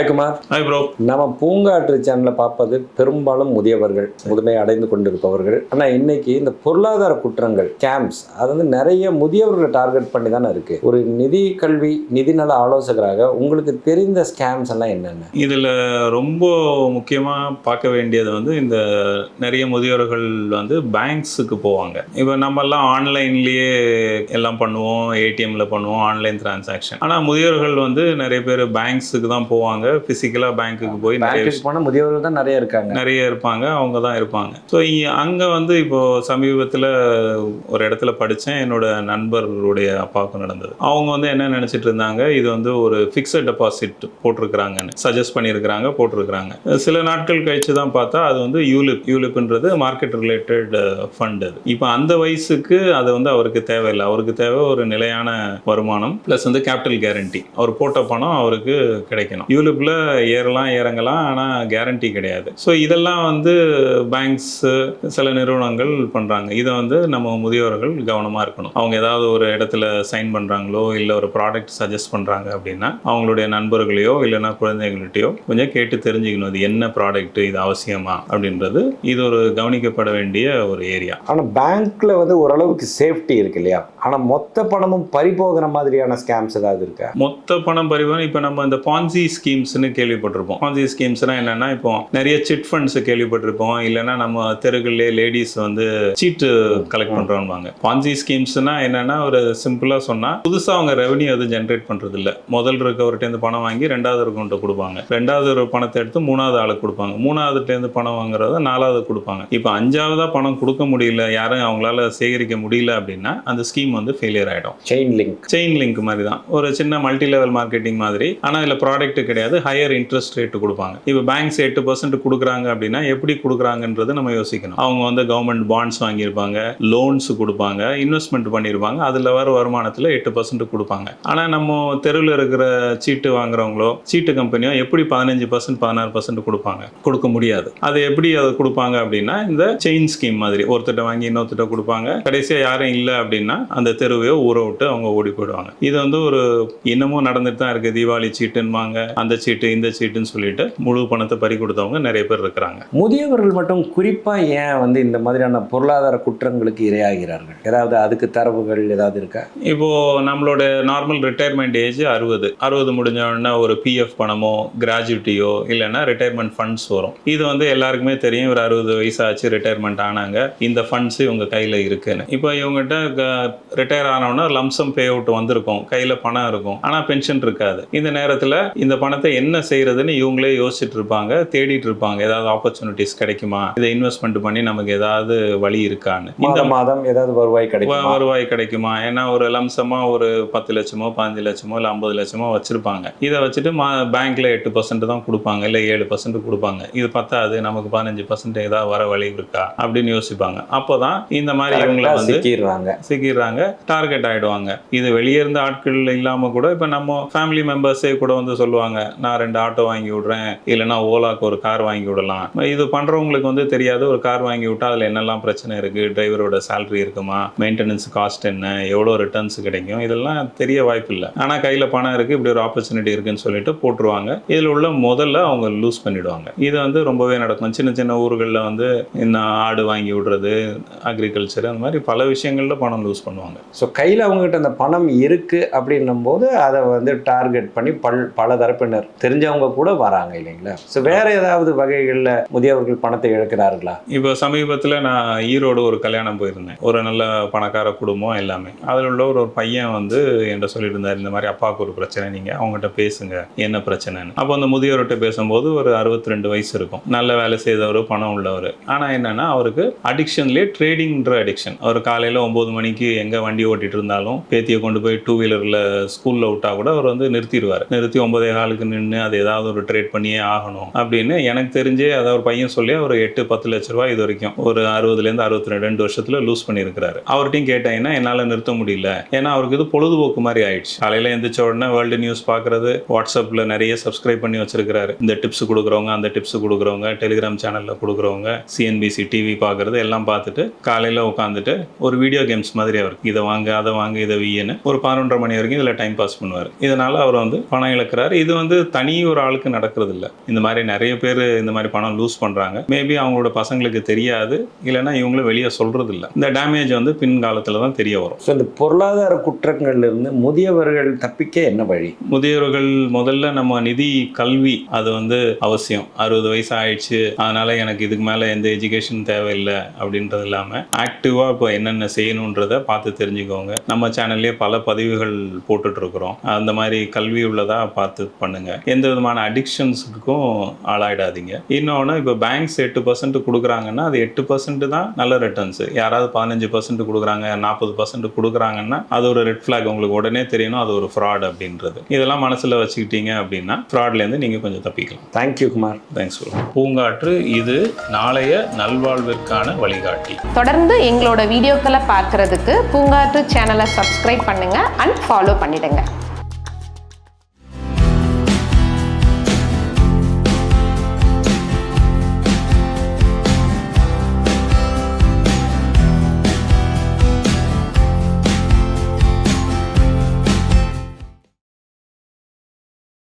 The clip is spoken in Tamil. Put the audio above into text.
ஹாய் குமார் ஹாய் ப்ரோ நம்ம பூங்காற்று சேனலை பார்ப்பது பெரும்பாலும் முதியவர்கள் முதுமை அடைந்து கொண்டிருப்பவர்கள். ஆனால் இன்னைக்கு இந்த பொருளாதார குற்றங்கள் கேம்ப்ஸ் அது வந்து நிறைய முதியவர்களை டார்கெட் பண்ணி தானே இருக்கு. ஒரு நிதி கல்வி நிதிநல ஆலோசகராக உங்களுக்கு தெரிந்த ஸ்கேம்ஸ் எல்லாம் என்னென்ன? இதில் ரொம்ப முக்கியமாக பார்க்க வேண்டியது வந்து இந்த நிறைய முதியோர்கள் வந்து பேங்க்ஸுக்கு போவாங்க. இப்போ நம்மெல்லாம் ஆன்லைன்லேயே எல்லாம் பண்ணுவோம் ஏடிஎம்ல பண்ணுவோம் ஆன்லைன் டிரான்சாக்ஷன் ஆனால் முதியோர்கள் வந்து நிறைய பேர் பேங்க்ஸுக்கு தான் போவாங்க. ஃபிசிக்கலாக பேங்க்குக்கு போய் நிறைய போனால் முதியவர்கள் தான் நிறைய இருக்காங்க. நிறைய இருப்பாங்க அவங்க தான் இருப்பாங்க. ஸோ அங்கே வந்து இப்போ சமீபத்தில் ஒரு இடத்துல படித்தேன் என்னோட நண்பர்களுடைய அப்பாவுக்கு நடந்தது. அவங்க வந்து என்ன நினச்சிட்டு இருந்தாங்க இது வந்து ஒரு ஃபிக்ஸட் டெபாசிட் போட்டிருக்கிறாங்கன்னு சஜஸ்ட் பண்ணியிருக்கிறாங்க போட்டிருக்கிறாங்க. சில நாட்கள் கழிச்சு தான் பார்த்தா அது வந்து யூலிப் யூலிப்ன்றது மார்க்கெட் ரிலேட்டட் ஃபண்ட் அது. இப்போ அந்த வயசுக்கு அது வந்து அவருக்கு தேவையில்லை. அவருக்கு தேவை ஒரு நிலையான வருமானம் ப்ளஸ் வந்து கேபிட்டல் கேரண்டி அவர் போட்ட பணம் அவருக்கு கிடைக்கணும். யூலிப்பில் ஏறலாம் இறங்கலாம் ஆனால் கேரண்டி கிடையாது. ஸோ இதெல்லாம் வந்து பேங்க்ஸ் சில நிறுவனங்கள் பண்ணுறாங்க இதை வந்து நம்ம முதியோர்கள் கவனமாக இருக்கணும். அவங்க ஏதாவது ஒரு இடத்துல சைன் பண்ணுறாங்களோ இல்லை ஒரு ப்ராடக்ட் சஜஸ்ட் பண்ணுறாங்க அப்படின்னா அவங்களுடைய நண்பர்களையோ இல்லைன்னா குழந்தைகள்கிட்டயோ கொஞ்சம் கேட்டு தெரிஞ்சுக்கணும். இது என்ன ப்ராடக்ட் இது அவசியமா அப்படின்றது. இது ஒரு கவனிக்கப்பட வேண்டிய ஒரு ஏரியா ஆனால் பேங்க்ல வந்து ஓரளவுக்கு சேஃப்டி இருக்கு இல்லையா? ஆனால் மொத்த பணமும் பறி போகிற மாதிரியான ஸ்கேம்ஸ் ஏதாவது இருக்கா? மொத்த பணம் பரிமாணம் இப்போ நம்ம இந்த பான்சி ஸ்கீம்ஸ்னு கேள்விப்பட்டிருப்போம். பான்சி ஸ்கீம்ஸ்னா என்னன்னா இப்போ நிறைய சிட் ஃபண்ட்ஸ் கேள்விப்பட்டிருப்போம். இல்லைன்னா நம்ம தெருக்கள்லே லேடிஸ் வந்து சீட்டு கலெக்ட் பண்றோம்பாங்க. பான்சி ஸ்கீம்ஸ்னா என்னன்னா ஒரு சிம்பிளா சொன்னா புதுசா அவங்க ரெவன்யூ எதுவும் ஜென்ரேட் பண்றது இல்ல முதல் இருக்கவர்கிட்ட இருந்து பணம் வாங்கி ரெண்டாவது இருக்கவன்ட்ட கொடுப்பாங்க. ரெண்டாவது ஒரு பணத்தை எடுத்து மூணாவது ஆளுக்கு கொடுப்பாங்க. மூணாவதுட்ட இருந்து பணம் வாங்குறத நாலாவது கொடுப்பாங்க. இப்போ அஞ்சாவதா பணம் கொடுக்க முடியல யாரும் அவங்களால சேகரிக்க முடியல அப்படின்னா அந்த ஸ்கீம் வந்து ஃபெயிலியர் ஆயிடும். செயின் லிங்க் செயின் லிங்க் மாதிரி தான் ஒரு சின்ன மல்டி லெவல் மார்க்கெட்டிங் மாதிரி. ஆனால் இதில் ப்ராடக்ட் கிடையாது. ஹையர் இன்ட்ரெஸ்ட் ரேட் கொடுப்பாங்க. இப்போ பேங்க்ஸ் எட்டு பர்சன்ட் கொடுக்குறாங்க அப்படின்னா எப்படி கொடுக்குறாங்கன்றது நம்ம யோசிக்கணும். அவங்க வந்து கவர்மெண்ட் பாண்ட்ஸ் வாங்கியிருப்பாங்க லோன்ஸ் கொடுப்பாங்க இன்வெஸ்ட்மெண்ட் பண்ணியிருப்பாங்க அதில் வர வருமானத்தில் எட்டு பர்சன்ட் கொடுப்பாங்க. ஆனால் நம்ம தெருவில் இருக்கிற சீட்டு வாங்குறவங்களோ சீட்டு கம்பெனியோ எப்படி பதினஞ்சு பர்சன்ட் பதினாறு பர்சன்ட் கொடுப்பாங்க? கொடுக்க முடியாது. அது எப்படி அதை கொடுப்பாங்க அப்படின்னா இந்த செயின் ஸ்கீம் மாதிரி. ஒருத்தட்ட வாங்கி இன்னொருத்தட்ட கொடுப்பாங்க. கடைசியாக யாரும் இல்லை அப்படின்னா அந்த தெருவையோ ஊற விட்டு அவங்க ஓடி போயிடுவாங்க. இது வந்து ஒரு இன்னமும் நடந்துட்டு தான் இருக்குது தீபாவளி சீட்டுன்னுவாங்க. அந்த சீட்டு இந்த சீட்டுன்னு சொல்லிட்டு முழு பணத்தை பறி கொடுத்தவங்க நிறைய பேர் இருக்கிறாங்க. முதியவர்கள் மட்டும் குறிப்பா ஏன் வந்து இந்த மாதிரியான பொருளாதார குற்றங்களுக்கு இரையாகிறார்கள்? ஏதாவது அதுக்கு தரவுகள் ஏதாவது இருக்கா? இப்போ நம்மளோட நார்மல் ரிட்டையர்மெண்ட் ஏஜ் அறுபது. அறுபது முடிஞ்ச உடனே ஒரு பிஎஃப் பணமோ கிராஜுவிட்டியோ இல்லைன்னா ரிட்டையர்மெண்ட் ஃபண்ட்ஸ் வரும். இது வந்து எல்லாருக்குமே தெரியும். ஒரு அறுபது வயசாச்சு ரிட்டையர்மெண்ட் ஆனாங்க. இந்த ஃபண்ட்ஸ் இவங்க கையில் இருக்குன்னு. இப்போ இவங்ககிட்ட ரிட்டையர் ஆனவுடனே லம்சம் பே அவுட் வந்திருக்கும். கையில் பணம் இருக்கும். ஆனால் பென்ஷன் இருக்காது. இந்த நேரத்தில் இந்த பணத்தை என்ன செய்யறதுன்னு இவங்களே யோசிச்சுட்டு இருப்பாங்க தேடிட்டு இருப்பாங்க ஏதாவது ஆப்பர்ச்சுனிட்டிஸ் கிடைக்குமா? இதை இன்வெஸ்ட்மெண்ட் பண்ணி நமக்கு ஏதாவது வழி இருக்கான்னு. இந்த மாதம் ஏதாவது வருவாய் கிடைக்கும்? வருவாய் கிடைக்குமா? ஏன்னா ஒரு லம்சமா ஒரு பத்து லட்சமோ பதினஞ்சு லட்சமோ இல்லை ஐம்பது லட்சமோ வச்சிருப்பாங்க. இதை வச்சுட்டு மா பேங்க்ல எட்டு பர்சன்ட் தான் கொடுப்பாங்க இல்லை ஏழு பர்சன்ட் கொடுப்பாங்க. இது பத்தாது நமக்கு பதினஞ்சு பர்சன்ட் ஏதாவது வர வழி இருக்கா? அப்படின்னு யோசிப்பாங்க. அப்போதான் இந்த மாதிரி இவங்களை வந்து சிக்கிடுறாங்க சிக்கிடுறாங்க டார்கெட் ஆயிடுவாங்க. இது வெளியே இருந்த ஆட்கள் இல்லாம கூட இப்ப நம்ம ஃபேமிலி மெம்பர்ஸே கூட வந்து சொல்லுவாங்க நான் ரெண்டு ஆட்டோ வாங்கி விடுறேன் இல்லைன்னா ஓலாக்கு ஒரு கார் வாங்கி விடலாம். இது பண்ணுறவங்களுக்கு வந்து தெரியாது ஒரு கார் வாங்கி விட்டால் அதில் என்னெல்லாம் பிரச்சனை இருக்குது டிரைவரோட சேலரி இருக்குமா மெயின்டெனன்ஸ் காஸ்ட் என்ன எவ்வளோ ரிட்டர்ன்ஸ் கிடைக்கும் இதெல்லாம் தெரிய வாய்ப்பு இல்லை ஆனால் கையில் பணம் இருக்குது இப்படி ஒரு ஆப்பர்ச்சுனிட்டி இருக்குன்னு சொல்லிட்டு போட்டுருவாங்க. இதில் உள்ள முதல்ல அவங்க லூஸ் பண்ணிடுவாங்க. இது வந்து ரொம்பவே நடக்கும். சின்ன சின்ன ஊர்களில் வந்து இந்த ஆடு வாங்கி விடுறது அக்ரிகல்ச்சர் அந்த மாதிரி பல விஷயங்களில் பணம் லூஸ் பண்ணுவாங்க. ஸோ கையில் அவங்ககிட்ட அந்த பணம் இருக்குது அப்படின்னும் போது அதை வந்து டார்கெட் பண்ணி பல் பல தரப்பினர் தெரிஞ்சவங்க கூட வராங்க இல்லைங்களா? ஸோ வேற ஏதாவது வகைகளில் முதியவர்கள் பணத்தை இழக்கிறார்களா? இப்போ சமீபத்தில் நான் ஈரோடு ஒரு கல்யாணம் போயிருந்தேன். ஒரு நல்ல பணக்கார குடும்பம் எல்லாமே. அதில் உள்ள ஒரு ஒரு பையன் வந்து என்கிட்ட சொல்லிட்டு இருந்தார் இந்த மாதிரி அப்பாவுக்கு ஒரு பிரச்சனை நீங்கள் அவங்ககிட்ட பேசுங்க என்ன பிரச்சனைன்னு. அப்போ அந்த முதியோர்கிட்ட பேசும்போது ஒரு அறுபத்தி ரெண்டு வயசு இருக்கும். நல்ல வேலை செய்தவர் பணம் உள்ளவர். ஆனால் என்னன்னா அவருக்கு அடிக்ஷன்லேயே ட்ரேடிங்ன்ற அடிக்ஷன் அவர் காலையில் ஒம்பது மணிக்கு எங்கே வண்டி ஓட்டிட்டு இருந்தாலும் பேத்தியை கொண்டு போய் டூ வீலரில் ஸ்கூலில் விட்டா கூட அவர் வந்து நிறுத்திடுவார். நிறுத்தி ஒன்பதே காலுக்கு நின்று அது ஏதாவது ஒரு ட்ரேட் பண்ணியே ஆகணும் அப்படின்னு எனக்கு தெரிஞ்சே அதை ஒரு பையன் சொல்லி ஒரு எட்டு பத்து லட்ச ரூபாய் இது வரைக்கும் ஒரு அறுபதுலேருந்து அறுபத்தி ரெண்டு ரெண்டு வருஷத்தில் லூஸ் பண்ணியிருக்கிறாரு. அவர்கிட்டையும் கேட்டேன்னா என்னால் நிறுத்த முடியல. ஏன்னா அவருக்கு இது பொழுதுபோக்கு மாதிரி ஆயிடுச்சு. காலையில் எந்திரிச்ச உடனே வேர்ல்டு நியூஸ் பார்க்கறது வாட்ஸ்அப்பில் நிறைய சப்ஸ்கிரைப் பண்ணி வச்சிருக்கிறாரு. இந்த டிப்ஸ் கொடுக்குறவங்க அந்த டிப்ஸ் கொடுக்குறவங்க டெலிகிராம் சேனலில் கொடுக்குறவங்க சிஎன்பிசி டிவி பார்க்கறது எல்லாம் பார்த்துட்டு காலையில் உட்காந்துட்டு ஒரு வீடியோ கேம்ஸ் மாதிரி அவருக்கு இதை வாங்க அதை வாங்க இதை வீயன்னு ஒரு பதினொன்றரை மணி வரைக்கும் இதில் டைம் பாஸ் பண்ணுவார். இதனால் அவர் வந்து பணம் இழக்கிறார். இது வந்து தனி ஒரு ஆளுக்கு நடக்கிறது இல்ல இந்த மாதிரி நிறைய பேர் இந்த மாதிரி பணம் லூஸ் பண்றாங்க. மேபி அவங்களோட பசங்களுக்கு தெரியாது. இல்லைன்னா இவங்களும் வெளியே சொல்றது இல்ல இந்த டேமேஜ் வந்து பின்காலத்துல தான் தெரிய வரும். ஸோ இந்த பொருளாதார குற்றங்கள்ல இருந்து முதியவர்கள் தப்பிக்க என்ன வழி? முதியோர்கள் முதல்ல நம்ம நிதி கல்வி அது வந்து அவசியம். அறுபது வயசு ஆயிடுச்சு. அதனால எனக்கு இதுக்கு மேல எந்த எஜுகேஷன் தேவையில்லை அப்படின்றது இல்லாம ஆக்டிவா இப்போ என்னென்ன செய்யணுன்றத பார்த்து தெரிஞ்சுக்கோங்க. நம்ம சேனல்லே பல பதிவுகள் போட்டுட்டு இருக்கிறோம். அந்த மாதிரி கல்வி உள்ளதா பார்த்து எந்த விதமான அடிக்ஷன்ஸுக்கும் ஆளாயிடாதீங்க. இன்னொன்று இப்போ பேங்க்ஸ் எட்டு பர்சன்ட் கொடுக்குறாங்கன்னா அது எட்டு பர்சன்ட் தான் நல்ல ரிட்டர்ன்ஸ் யாராவது பதினஞ்சு பர்சன்ட் கொடுக்குறாங்க நாற்பது பர்சன்ட் கொடுக்குறாங்கன்னா அது ஒரு ரெட் ஃபிளாக் உங்களுக்கு உடனே தெரியணும் அது ஒரு ஃப்ராட் அப்படின்றது. இதெல்லாம் மனசில் வச்சுக்கிட்டீங்க அப்படின்னா ஃப்ராட்லேருந்து நீங்கள் கொஞ்சம் தப்பிக்கலாம். தேங்க்யூ குமார் தேங்க்ஸ் பூங்காற்று இது நாளைய நல்வாழ்விற்கான வழிகாட்டி. தொடர்ந்து எங்களோட வீடியோக்களை பார்க்கறதுக்கு பூங்காற்று சேனலை சப்ஸ்கிரைப் பண்ணுங்க அண்ட் ஃபாலோ பண்ணிடுங்க.